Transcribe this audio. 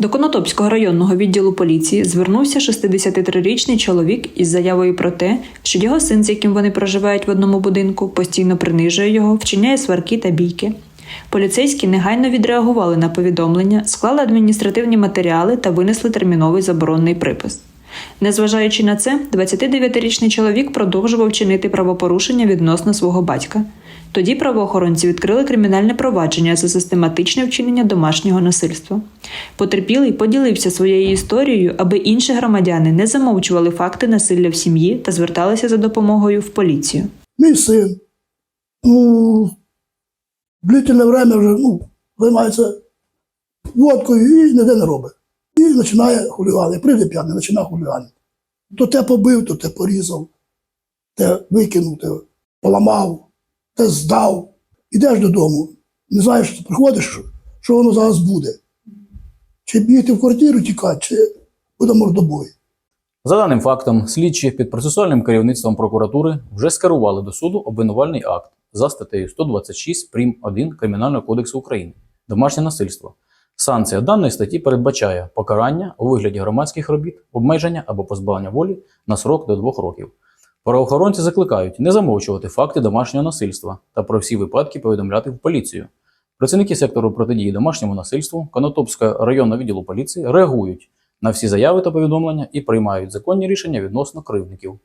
До Конотопського районного відділу поліції звернувся 63-річний чоловік із заявою про те, що його син, з яким вони проживають в одному будинку, постійно принижує його, вчиняє сварки та бійки. Поліцейські негайно відреагували на повідомлення, склали адміністративні матеріали та винесли терміновий заборонний припис. Незважаючи на це, 29-річний чоловік продовжував чинити правопорушення відносно свого батька. Тоді правоохоронці відкрили кримінальне провадження за систематичне вчинення домашнього насильства. Потерпілий поділився своєю історією, аби інші громадяни не замовчували факти насилля в сім'ї та зверталися за допомогою в поліцію. Мій син, ну, длительне время вже ну, займається водкою і ніде не робить. І починає хулігани. Прийде п'яний, починає хуліганити. То те побив, то те порізав, те викинув, те поламав, те здав. Ідеш додому, не знаєш, що приходиш, що воно зараз буде. Чи бігти в квартиру тікати, чи буде мордобой. За даним фактом, слідчі під процесуальним керівництвом прокуратури вже скерували до суду обвинувальний акт за статтею 126 прим. 1 Кримінального кодексу України домашнє насильство. Санкція даної статті передбачає покарання у вигляді громадських робіт, обмеження або позбавлення волі на срок до двох років. Правоохоронці закликають не замовчувати факти домашнього насильства та про всі випадки повідомляти в поліцію. Працівники сектору протидії домашньому насильству Конотопського районного відділу поліції реагують на всі заяви та повідомлення і приймають законні рішення відносно кривдників.